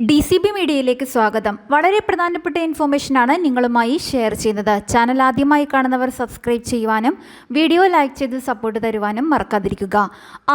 D C B മീഡിയയിലേക്ക് സ്വാഗതം. വളരെ പ്രധാനപ്പെട്ട ഇൻഫോർമേഷൻ ആണ് നിങ്ങളുമായി ഷെയർ ചെയ്യുന്നത്. ചാനൽ ആദ്യമായി കാണുന്നവർ സബ്സ്ക്രൈബ് ചെയ്യുവാനും വീഡിയോ ലൈക്ക് ചെയ്ത് സപ്പോർട്ട് തരുവാനും മറക്കാതിരിക്കുക.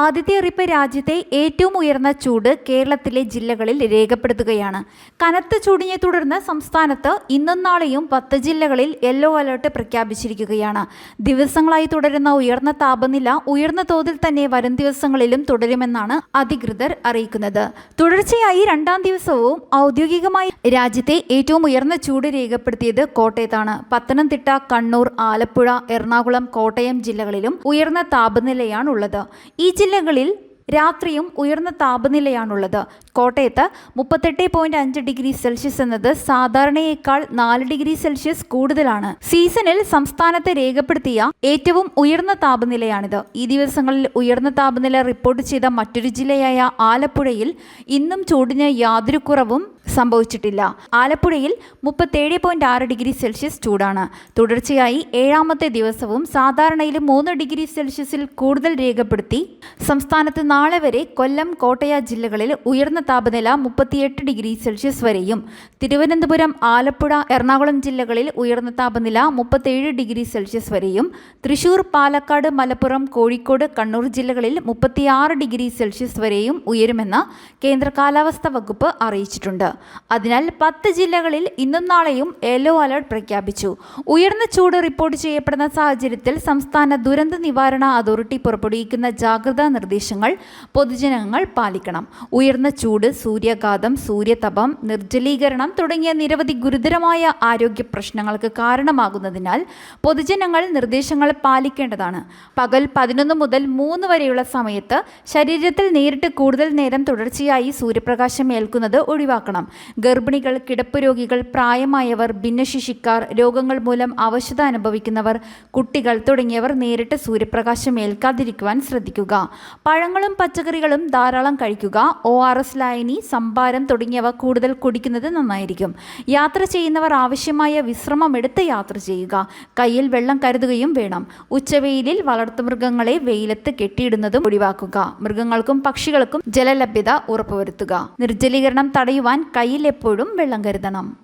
ആദ്യത്തെ അറിയിപ്പ് രാജ്യത്തെ ഏറ്റവും ഉയർന്ന ചൂട് കേരളത്തിലെ ജില്ലകളിൽ രേഖപ്പെടുത്തുകയാണ്. കനത്ത ചൂടിനെ തുടർന്ന് സംസ്ഥാനത്ത് ഇന്നും നാളെയും പത്ത് ജില്ലകളിൽ യെല്ലോ അലേർട്ട് പ്രഖ്യാപിച്ചിരിക്കുകയാണ്. ദിവസങ്ങളായി തുടരുന്ന ഉയർന്ന താപനില ഉയർന്ന തോതിൽ തന്നെ വരും ദിവസങ്ങളിലും തുടരുമെന്നാണ് അധികൃതർ അറിയിക്കുന്നത്. തുടർച്ചയായി രണ്ടാം ദിവസവും ഔദ്യോഗികമായി രാജ്യത്തെ ഏറ്റവും ഉയർന്ന ചൂട് രേഖപ്പെടുത്തിയത് കോട്ടയത്താണ്. പത്തനംതിട്ട കണ്ണൂർ ആലപ്പുഴ എറണാകുളം കോട്ടയം ജില്ലകളിലും ഉയർന്ന താപനിലയാണുള്ളത്. ഈ ജില്ലകളിൽ രാത്രിയും ഉയർന്ന താപനിലയാണുള്ളത്. കോട്ടയത്ത് മുപ്പത്തെട്ട് പോയിന്റ് അഞ്ച് ഡിഗ്രി സെൽഷ്യസ് എന്നത് സാധാരണയേക്കാൾ നാല് ഡിഗ്രി സെൽഷ്യസ് കൂടുതലാണ്. സീസണിൽ സംസ്ഥാനത്തെ രേഖപ്പെടുത്തിയ ഏറ്റവും ഉയർന്ന താപനിലയാണിത്. ഈ ദിവസങ്ങളിൽ ഉയർന്ന താപനില റിപ്പോർട്ട് ചെയ്ത മറ്റൊരു ജില്ലയായ ആലപ്പുഴയിൽ ഇന്നും ചൂടിന് യാതൊരു കുറവും സംഭവിച്ചിട്ടില്ല. ആലപ്പുഴയിൽ മുപ്പത്തേഴ് പോയിന്റ് ആറ് ഡിഗ്രി സെൽഷ്യസ് ചൂടാണ്. തുടർച്ചയായി ഏഴാമത്തെ ദിവസവും സാധാരണയിലും മൂന്ന് ഡിഗ്രി സെൽഷ്യസിൽ കൂടുതൽ രേഖപ്പെടുത്തി സംസ്ഥാനത്ത് നാളെ വരെ കൊല്ലം കോട്ടയ ജില്ലകളിൽ ഉയർന്ന താപനില മുപ്പത്തിയെട്ട് ഡിഗ്രി സെൽഷ്യസ് വരെയും തിരുവനന്തപുരം ആലപ്പുഴ എറണാകുളം ജില്ലകളിൽ ഉയർന്ന താപനില മുപ്പത്തേഴ് ഡിഗ്രി സെൽഷ്യസ് വരെയും തൃശൂർ പാലക്കാട് മലപ്പുറം കോഴിക്കോട് കണ്ണൂർ ജില്ലകളിൽ മുപ്പത്തിയാറ് ഡിഗ്രി സെൽഷ്യസ് വരെയും ഉയരുമെന്ന് കേന്ദ്ര കാലാവസ്ഥാ വകുപ്പ് അറിയിച്ചിട്ടുണ്ട്. അതിനാൽ പത്ത് ജില്ലകളിൽ ഇന്നും നാളെയും യെല്ലോ അലർട്ട് പ്രഖ്യാപിച്ചു. ഉയർന്ന ചൂട് റിപ്പോർട്ട് ചെയ്യപ്പെടുന്ന സാഹചര്യത്തിൽ സംസ്ഥാന ദുരന്ത നിവാരണ അതോറിറ്റി പുറപ്പെടുവിക്കുന്ന ജാഗ്രതാ നിർദ്ദേശങ്ങൾ പൊതുജനങ്ങൾ പാലിക്കണം. ഉയർന്ന ചൂട് സൂര്യാഘാതം സൂര്യതപം നിർജലീകരണം തുടങ്ങിയ നിരവധി ഗുരുതരമായ ആരോഗ്യ പ്രശ്നങ്ങൾക്ക് കാരണമാകുന്നതിനാൽ പൊതുജനങ്ങൾ നിർദ്ദേശങ്ങൾ പാലിക്കേണ്ടതാണ്. പകൽ പതിനൊന്ന് മുതൽ മൂന്ന് വരെയുള്ള സമയത്ത് ശരീരത്തിൽ നേരിട്ട് കൂടുതൽ നേരം തുടർച്ചയായി സൂര്യപ്രകാശം ഏൽക്കുന്നത് ഒഴിവാക്കണം. ഗർഭിണികൾ കിടപ്പ് രോഗികൾ പ്രായമായവർ ഭിന്നശേഷിക്കാർ രോഗങ്ങൾ മൂലം അവശത അനുഭവിക്കുന്നവർ കുട്ടികൾ തുടങ്ങിയവർ നേരിട്ട് സൂര്യപ്രകാശം ഏൽക്കാതിരിക്കുവാൻ ശ്രദ്ധിക്കുക. പഴങ്ങളും പച്ചക്കറികളും ധാരാളം കഴിക്കുക ഒ ആർ എസ് ലായനി സംഭാരം തുടങ്ങിയവ കൂടുതൽ കുടിക്കുന്നത് നന്നായിരിക്കും. യാത്ര ചെയ്യുന്നവർ ആവശ്യമായ വിശ്രമം എടുത്ത് യാത്ര ചെയ്യുക. കയ്യിൽ വെള്ളം കരുതുകയും വേണം. ഉച്ചവെയിലിൽ വളർത്തുമൃഗങ്ങളെ വെയിലത്ത് കെട്ടിയിടുന്നതും ഒഴിവാക്കുക. മൃഗങ്ങൾക്കും പക്ഷികൾക്കും ജലലഭ്യത ഉറപ്പുവരുത്തുക. നിർജലീകരണം തടയുവാൻ കയ്യിൽ എപ്പോഴും വെള്ളം കരുതണം.